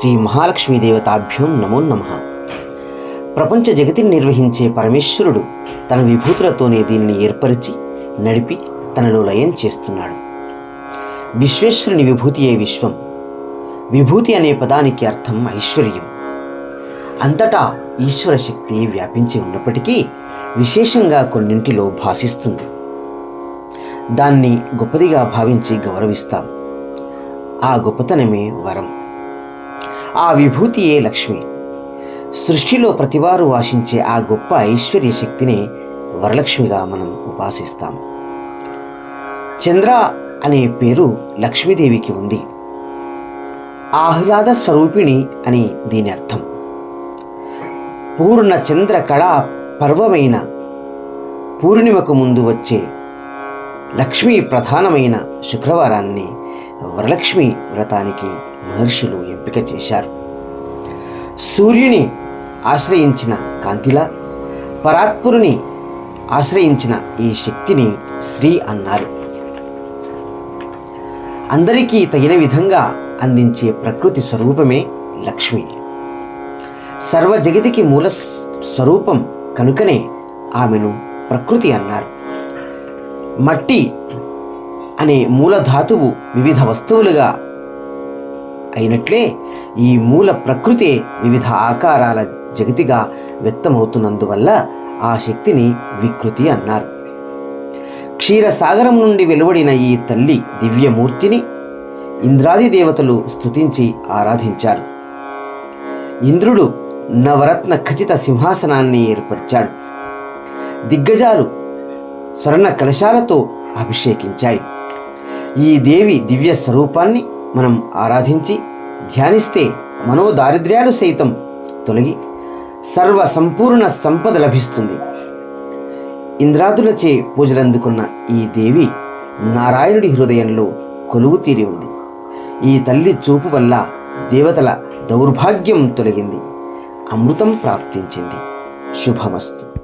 శ్రీ మహాలక్ష్మీ దేవతాభ్యం నమో నమ. ప్రపంచ జగతిని నిర్వహించే పరమేశ్వరుడు తన విభూతులతోనే దీనిని ఏర్పరిచి నడిపి తనలో లయం చేస్తున్నాడు. విశ్వేశ్వరుని విభూతియే విశ్వం? విభూతి అనే పదానికి అర్థం ఐశ్వర్యం. అంతటా ఈశ్వర శక్తి వ్యాపించి ఉన్నప్పటికీ విశేషంగా కొన్నింటిలో భాసిస్తుంది. దాన్ని గొప్పదిగా భావించి గౌరవిస్తాం. ఆ గొప్పతనమే వరం. ఆ విభూతియే లక్ష్మి. సృష్టిలో ప్రతివారు వాసించే ఆ గొప్ప ఐశ్వర్య శక్తిని వరలక్ష్మిగా మనం ఉపాసిస్తాం చంద్ర అనే పేరు లక్ష్మీదేవికి ఉంది. ఆహ్లాద స్వరూపిణి అని దీని అర్థం. పూర్ణ చంద్ర కళా పర్వమైన పూర్ణిమకు ముందు వచ్చే లక్ష్మీ ప్రధానమైన శుక్రవారాన్ని వరలక్ష్మి వ్రతానికి మహర్షులు ఎంపిక చేశారు. సూర్యుని ఆశ్రయించిన కాంతిలా పరాత్పురుని ఆశ్రయించిన ఈ శక్తిని శ్రీ అన్నారు. అందరికీ తగిన విధంగా అందించే ప్రకృతి స్వరూపమే లక్ష్మి. సర్వ జగతికి మూల స్వరూపం కనుకనే ఆమెను ప్రకృతి అన్నారు. మట్టి అనే మూలధాతువు వివిధ వస్తువులుగా అయినట్లే ఈ మూల ప్రకృతే వివిధ ఆకారాల జగతిగా వ్యక్తమవుతున్నందువల్ల ఆ శక్తిని వికృతి అన్నారు. క్షీరసాగరం నుండి వెలువడిన ఈ తల్లి దివ్యమూర్తిని ఇంద్రాది దేవతలు స్తుతించి ఆరాధించారు. ఇంద్రుడు నవరత్న ఖచిత సింహాసనాన్ని ఏర్పరిచాడు. దిగ్గజాలు స్వర్ణ కలశాలతో అభిషేకించాయి. ఈ దేవి దివ్య స్వరూపాన్ని మనం ఆరాధించి ధ్యానిస్తే మనోదారిద్ర్యాలు సైతం తొలగి సర్వ సంపూర్ణ సంపద లభిస్తుంది. ఇంద్రాదులచే పూజలందుకున్న ఈ దేవి నారాయణుడి హృదయంలో కొలువు తీరి ఉంది. ఈ తల్లి చూపు వల్ల దేవతల దౌర్భాగ్యం తొలగింది. అమృతం ప్రాప్తించింది. శుభమస్తు.